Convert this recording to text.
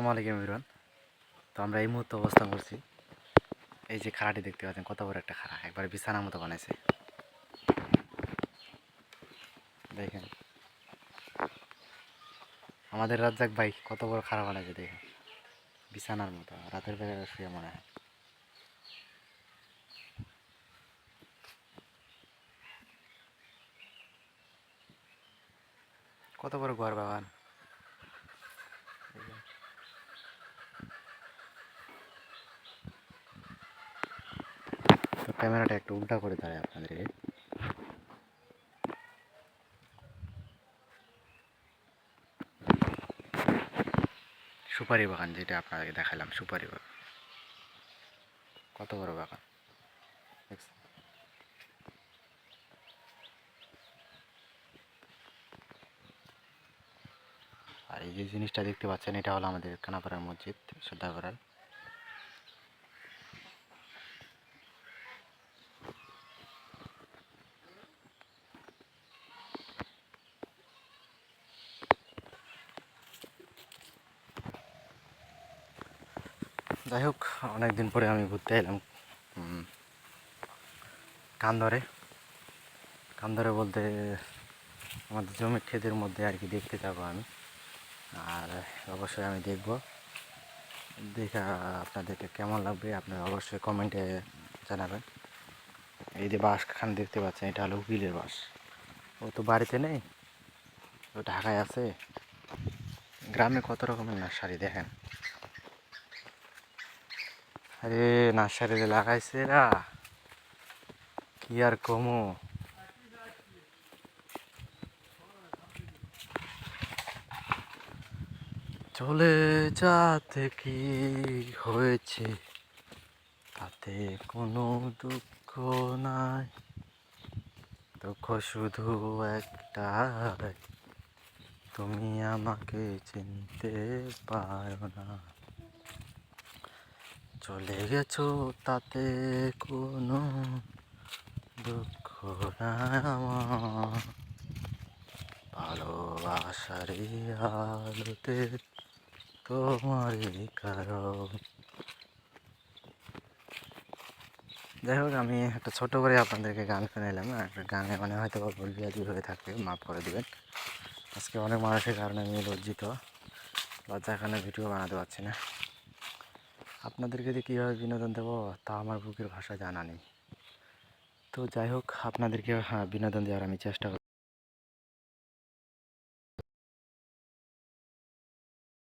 আসসালামু আলাইকুম ইমরান তো আমরা এই মুহূর্তে অবস্থান করছি। এই যে খাড়াটি দেখতে পাচ্ছেন, কত বড় একটা খাড়া, একবার বিছানার মতো বানাইছে। দেখেন। আমাদের রাজ্জাক ভাই কত বড় খাড়া বানাইছে দেখেন। বিছানার মতো, রাতের বেলা শুয়ে মনে হয়। কত বড় ঘর বাগান তো ক্যামেরাটা একটু উল্টা করে দাঁড়ায় আপনাদেরকে সুপারি বাগান যেটা আপনাদেরকে দেখালাম, সুপারি বাগান। কত বড় বাগান? আর এই যে জিনিসটা দেখতে পাচ্ছেন, এটা হলো আমাদের কানাপাড়ার মসজিদ সর্দারপাড়ার যাই হোক অনেক দিন পরে আমি ঘুরতে এলাম। কান্দরে। কান্দরে বলতে আমাদের জমির ক্ষেতের মধ্যে আর কি দেখতে যাব আমি। আর অবশ্যই আমি দেখব। দেখা আপনাদেরকে কেমন লাগবে, আপনারা অবশ্যই কমেন্টে জানাবেন। এই যে বাসখান দেখতে পাচ্ছেন, এটা হলো উকিলের বাস ও তো বাড়িতে নেই, ও ঢাকায় আছে। গ্রামে কত রকমের নার্সারি দেখেন। আরে নার্সারি লাগাইছে রা কি আর কমো? চলে যাতে কি হয়েছে, তাতে কোনো দুঃখ নাই। দুঃখ শুধু একটাই, তুমি আমাকে চিনতে পারো না। চলে গেছো তাতে কোনো দুঃখ নাই আমার। আলোতে তোমারই কারণ। যাই হোক, আমি একটা ছোট করে আপনাদেরকে গান শুনাইলাম একটা গানে মানে হয়তো ভুল বিয়াদি হয়ে থাকবে মাফ করে দেবেন। আজকে অনেক মানুষের কারণে আমি লজ্জিত লজ্জা এখানে ভিডিও বানাতে পারছি না। আপনাদেরকে যে কীভাবে বিনোদন দেবো, তা আমার বুকের ভাষা জানা নেই। তো যাই হোক আপনাদেরকে হ্যাঁ বিনোদন দেওয়ার আমি চেষ্টা